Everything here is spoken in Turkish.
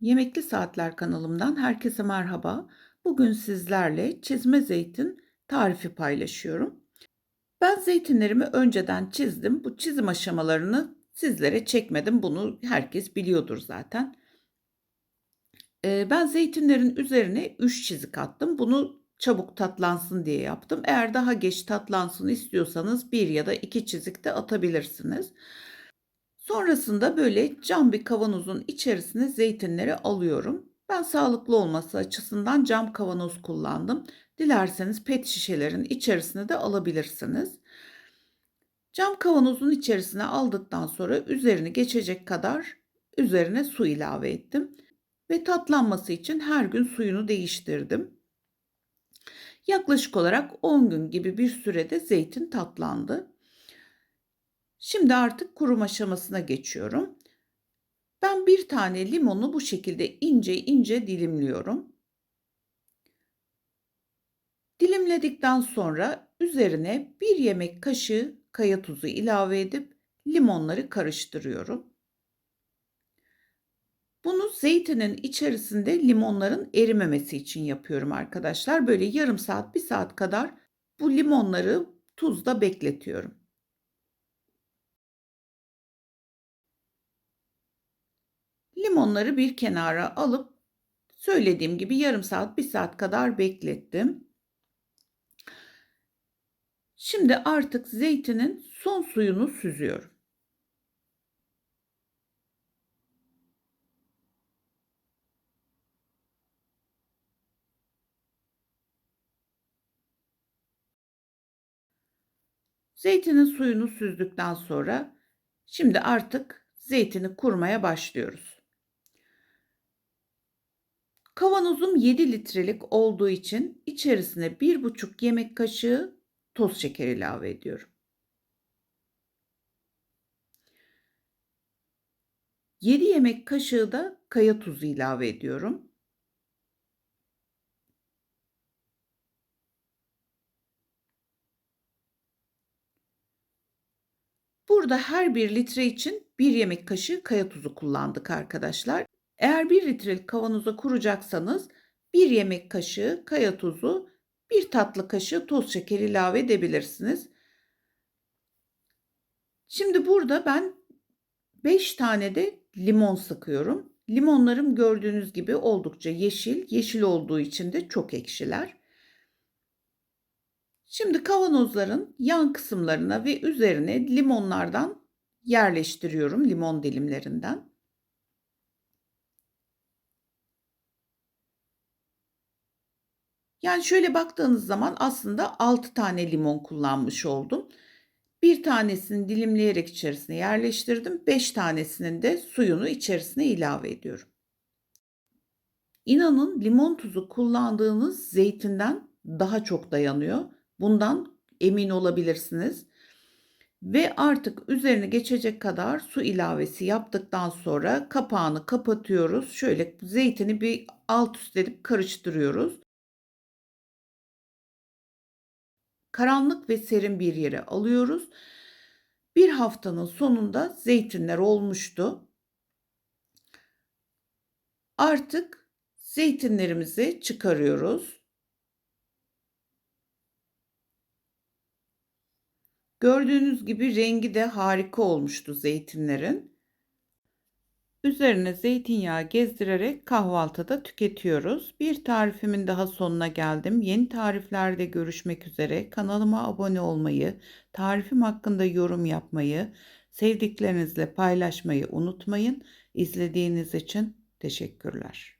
Yemekli Saatler kanalımdan herkese merhaba. Bugün sizlerle çizme zeytin tarifi paylaşıyorum. Ben zeytinlerimi önceden çizdim. Bu çizim aşamalarını sizlere çekmedim. Bunu herkes biliyordur zaten. Ee, ben zeytinlerin üzerine 3 çizik attım. Bunu çabuk tatlansın diye yaptım. Eğer daha geç tatlansın istiyorsanız bir ya da iki çizik de atabilirsiniz. Sonrasında böyle cam bir kavanozun içerisine zeytinleri alıyorum. Ben sağlıklı olması açısından cam kavanoz kullandım. Dilerseniz pet şişelerin içerisine de alabilirsiniz. Cam kavanozun içerisine aldıktan sonra üzerini geçecek kadar üzerine su ilave ettim ve tatlanması için her gün suyunu değiştirdim. Yaklaşık olarak 10 gün gibi bir sürede zeytin tatlandı. Şimdi artık kurum aşamasına geçiyorum. Ben bir tane limonu bu şekilde ince ince dilimliyorum. Dilimledikten sonra üzerine bir yemek kaşığı kaya tuzu ilave edip limonları karıştırıyorum. Bunu zeytinin içerisinde limonların erimemesi için yapıyorum arkadaşlar. Böyle yarım saat, bir saat kadar bu limonları tuzda bekletiyorum. Limonları bir kenara alıp söylediğim gibi yarım saat, bir saat kadar beklettim. Şimdi artık zeytinin son suyunu süzüyorum. Zeytinin suyunu süzdükten sonra şimdi artık zeytini kurmaya başlıyoruz. Kavanozum 7 litrelik olduğu için içerisine 1,5 yemek kaşığı toz şeker ilave ediyorum. 7 yemek kaşığı da kaya tuzu ilave ediyorum. Burada her bir litre için bir yemek kaşığı kaya tuzu kullandık arkadaşlar. Eğer bir litrelik kavanoza kuracaksanız bir yemek kaşığı kaya tuzu, bir tatlı kaşığı toz şeker ilave edebilirsiniz. Şimdi burada ben 5 tane de limon sıkıyorum. Limonlarım gördüğünüz gibi oldukça yeşil. Yeşil olduğu için de çok ekşiler. Şimdi kavanozların yan kısımlarına ve üzerine limonlardan yerleştiriyorum limon dilimlerinden. Yani şöyle baktığınız zaman aslında 6 tane limon kullanmış oldum. Bir tanesini dilimleyerek içerisine yerleştirdim. 5 tanesinin de suyunu içerisine ilave ediyorum. İnanın limon tuzu kullandığınız zeytinden daha çok dayanıyor. Bundan emin olabilirsiniz. Ve artık üzerine geçecek kadar su ilavesi yaptıktan sonra kapağını kapatıyoruz. Şöyle zeytini bir alt üst edip karıştırıyoruz. Karanlık ve serin bir yere alıyoruz. Bir haftanın sonunda zeytinler olmuştu. Artık zeytinlerimizi çıkarıyoruz. Gördüğünüz gibi rengi de harika olmuştu zeytinlerin. Üzerine zeytinyağı gezdirerek kahvaltıda tüketiyoruz. Bir tarifimin daha sonuna geldim. Yeni tariflerde görüşmek üzere. Kanalıma abone olmayı, tarifim hakkında yorum yapmayı, sevdiklerinizle paylaşmayı unutmayın. İzlediğiniz için teşekkürler.